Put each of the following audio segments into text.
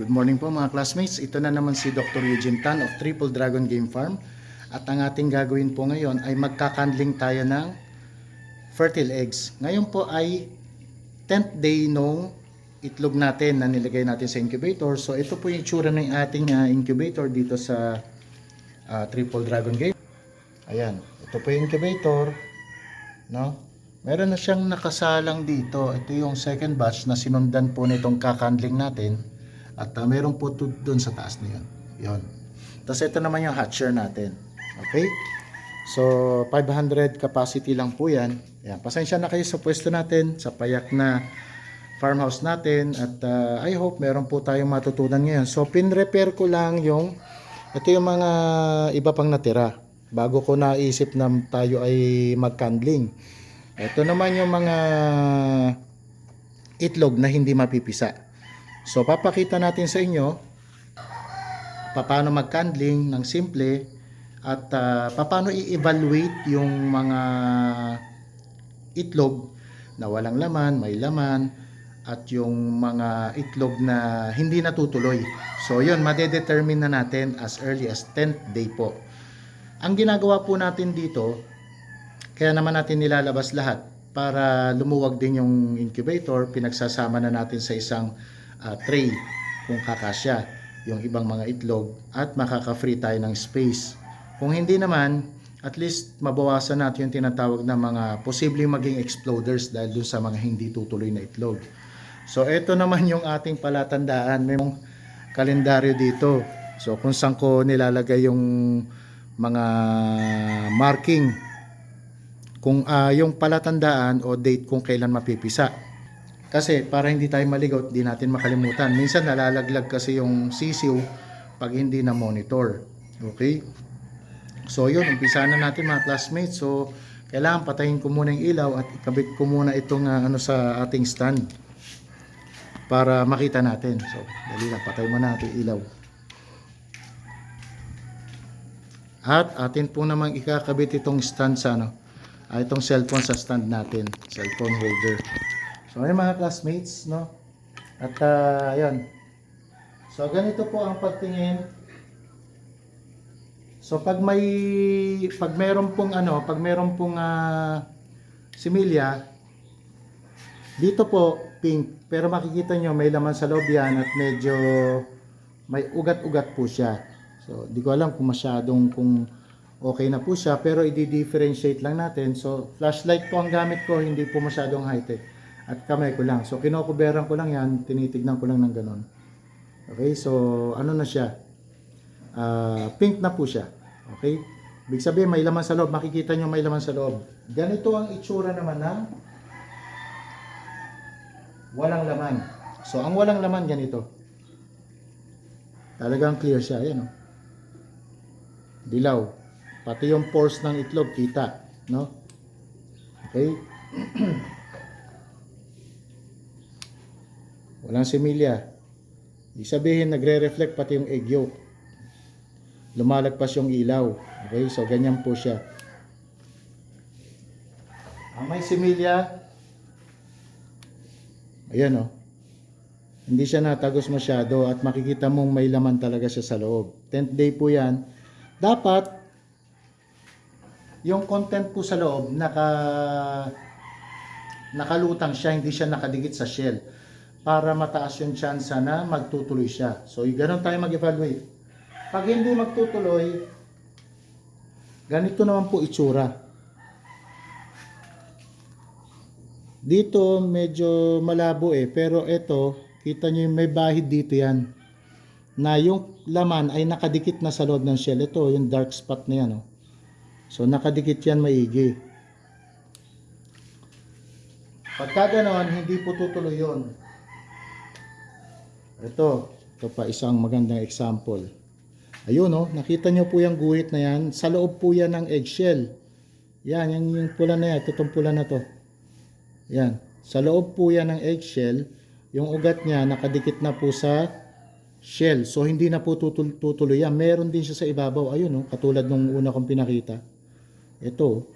Good morning po mga classmates. Ito na naman si Dr. Eugene Tan of Triple Dragon Game Farm. At ang ating gagawin po ngayon ay magkakandling tayo ng fertile eggs. Ngayon po ay 10th day nung itlog natin na nilagay natin sa incubator. So ito po yung itsura ng ating ah, incubator dito sa ah, Triple Dragon Game. Ayan, ito po yung incubator. No? Meron na siyang nakasalang dito. Ito yung second batch na sinundan po nitong kakandling natin. At uh, meron po to doon sa taas na yun. Yun. Tapos ito naman yung hatcher natin. Okay? So, 500 capacity lang po yan. Ayan. Pasensya na kayo sa pwesto natin, sa payak na farmhouse natin. At uh, I hope meron po tayong matutunan ngayon. So, pin-repair ko lang yung, ito yung mga iba pang natira. Bago ko naisip na tayo ay mag-candling. Ito naman yung mga itlog na hindi mapipisa. So papakita natin sa inyo paano mag-candling ng simple at uh, paano i-evaluate yung mga itlog na walang laman, may laman at yung mga itlog na hindi natutuloy. So yun, madedetermine na natin as early as 10th day po. Ang ginagawa po natin dito, kaya naman natin nilalabas lahat para lumuwag din yung incubator, pinagsasama na natin sa isang uh, tray kung kakasya yung ibang mga itlog at makaka-free tayo ng space. Kung hindi naman, at least mabawasan natin yung tinatawag na mga posibleng maging exploders dahil dun sa mga hindi tutuloy na itlog. So ito naman yung ating palatandaan. May mong kalendaryo dito. So kung saan ko nilalagay yung mga marking kung ah, yung palatandaan o date kung kailan mapipisa. Kasi para hindi tayo maligaw, di natin makalimutan. Minsan nalalaglag kasi yung sisiw pag hindi na monitor. Okay? So yun, umpisa na natin mga classmates. So kailangan patayin ko muna yung ilaw at ikabit ko muna itong ah, ano sa ating stand para makita natin. So dali na, patay mo natin ilaw. At atin po namang ikakabit itong stand sa ano, ah, itong cellphone sa stand natin, cellphone holder. So ayun mga classmates, no? At uh, ayun. So ganito po ang pagtingin. So pag may pag meron pong ano, pag meron pong ah, similya dito po pink, pero makikita nyo may laman sa loob yan at medyo may ugat-ugat po siya. So di ko alam kung masyadong kung okay na po siya pero i-differentiate lang natin. So flashlight po ang gamit ko, hindi po masyadong high-tech at kamay ko lang. So kinokuberan ko lang yan, tinitignan ko lang ng ganun. Okay, so ano na siya? Ah, pink na po siya. Okay? Ibig sabihin may laman sa loob, makikita nyo may laman sa loob. Ganito ang itsura naman ng walang laman. So ang walang laman ganito. Talagang clear siya, ayan oh. Dilaw. Pati yung pores ng itlog kita, no? Okay? Walang similya. Ibig sabihin, nagre-reflect pati yung egg yolk. Lumalagpas yung ilaw. Okay, so ganyan po siya. Ang may similya, ayan o. Hindi siya natagos masyado at makikita mong may laman talaga siya sa loob. 10th day po yan. Dapat, yung content po sa loob, naka, nakalutang siya, hindi siya nakadikit sa shell para mataas yung chance na magtutuloy siya. So, ganun tayo mag-evaluate. Pag hindi magtutuloy, ganito naman po itsura. Dito, medyo malabo eh. Pero ito, kita nyo yung may bahid dito yan. Na yung laman ay nakadikit na sa loob ng shell. Ito, yung dark spot na yan. Oh. So, nakadikit yan maigi. Pagka ganon, hindi po tutuloy yun. Ito, ito pa isang magandang example. Ayun oh, nakita nyo po yung guhit na yan. Sa loob po yan ng eggshell. Yan, yung, yung pula na yan. Itong pula na to. Yan. Sa loob po yan ng eggshell. Yung ugat niya nakadikit na po sa shell. So, hindi na po tutul tutuloy yan. Meron din siya sa ibabaw. Ayun oh, katulad nung una kong pinakita. Ito.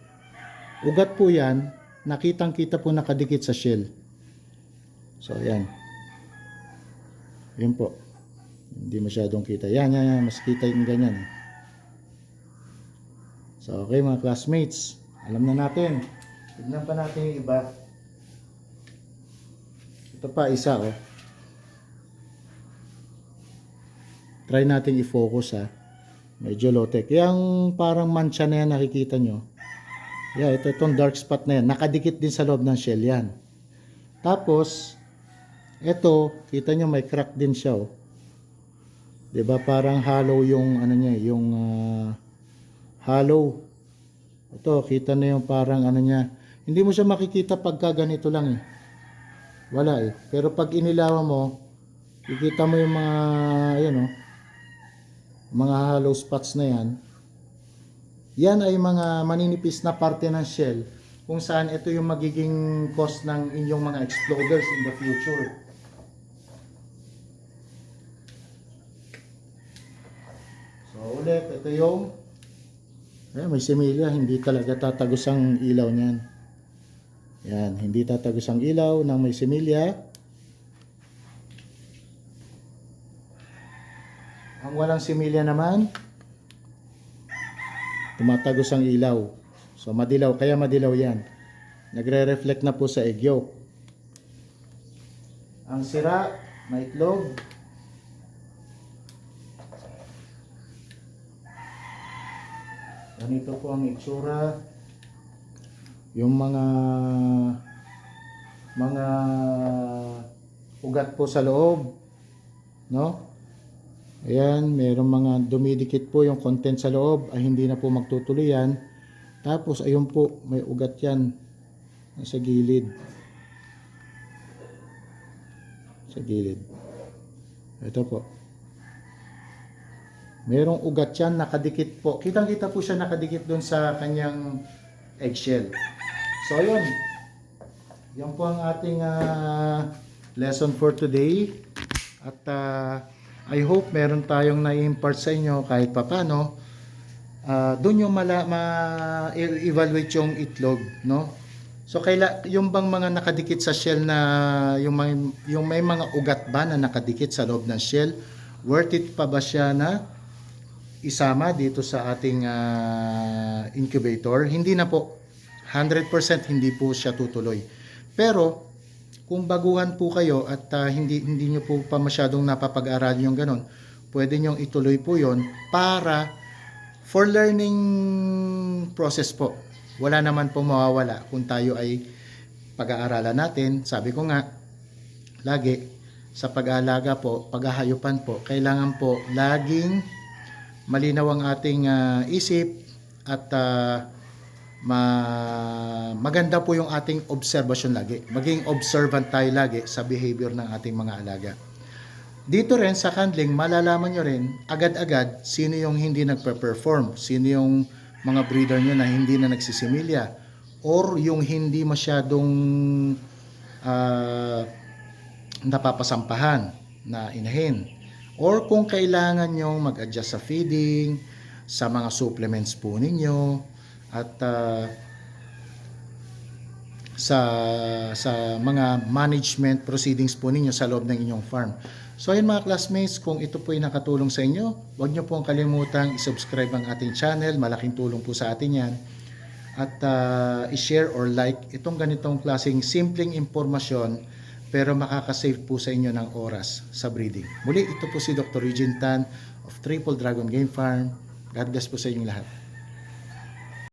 Ugat po yan. Nakitang-kita po nakadikit sa shell. So, yan. Yun po. Hindi masyadong kita. Yan, yan, yan. Mas kita yung ganyan. eh. So, okay mga classmates. Alam na natin. Tignan pa natin yung iba. Ito pa, isa oh. Try natin i-focus ha. Medyo low-tech. Yung parang mancha na yan nakikita nyo. Yeah, ito itong dark spot na yan. Nakadikit din sa loob ng shell yan. Tapos, ito, kita nyo may crack din siya oh. 'Di ba parang hollow yung ano niya, yung ah, hollow. Ito, kita na yung parang ano niya. Hindi mo siya makikita pagka ganito lang eh. Wala eh. Pero pag inilawan mo, kikita mo yung mga, ayan oh, mga hollow spots na yan. Yan ay mga maninipis na parte ng shell kung saan ito yung magiging cause ng inyong mga exploders in the future. So ulit, ito yung eh, may similya, hindi talaga tatagos ang ilaw niyan. Yan, hindi tatagos ang ilaw ng may similya. Ang walang similya naman, tumatagos ang ilaw. So madilaw, kaya madilaw yan. Nagre-reflect na po sa egg yolk. Ang sira, may itlog, Ganito po ang itsura. Yung mga mga ugat po sa loob. No? Ayan, mayroong mga dumidikit po yung content sa loob ay hindi na po magtutuloy yan. Tapos ayun po, may ugat yan sa gilid. Sa gilid. Ito po. Merong ugat yan, nakadikit po. Kitang-kita po siya nakadikit doon sa kanyang eggshell. So, yun. Yan po ang ating ah, lesson for today. At ah, I hope meron tayong na-impart sa inyo kahit papano. Uh, doon yung mala, ma-evaluate yung itlog, no? So kaila yung bang mga nakadikit sa shell na yung may, yung may mga ugat ba na nakadikit sa loob ng shell, worth it pa ba siya na isama dito sa ating ah, incubator, hindi na po. 100% hindi po siya tutuloy. Pero, kung baguhan po kayo at ah, hindi, hindi nyo po pa masyadong napapag-aral yung ganon, pwede nyo ituloy po yon para for learning process po. Wala naman po mawawala kung tayo ay pag-aaralan natin. Sabi ko nga, lagi, sa pag-aalaga po, paghahayupan po, kailangan po laging malinaw ang ating ah, isip at ah, ma- maganda po yung ating observation lagi. Maging observant tayo lagi sa behavior ng ating mga alaga. Dito rin sa handling, malalaman nyo rin agad-agad sino yung hindi nagpe-perform, sino yung mga breeder nyo na hindi na nagsisimilya, or yung hindi masyadong ah, napapasampahan na inahin. Or kung kailangan nyo mag-adjust sa feeding, sa mga supplements po ninyo, at ah, sa sa mga management proceedings po ninyo sa loob ng inyong farm. So ayun mga classmates, kung ito po ay nakatulong sa inyo, huwag nyo pong kalimutang i-subscribe ang ating channel. Malaking tulong po sa atin yan. At ah, i-share or like itong ganitong klaseng simpleng impormasyon pero makakasave po sa inyo ng oras sa breeding. Muli, ito po si Dr. Eugene Tan of Triple Dragon Game Farm. God bless po sa inyong lahat.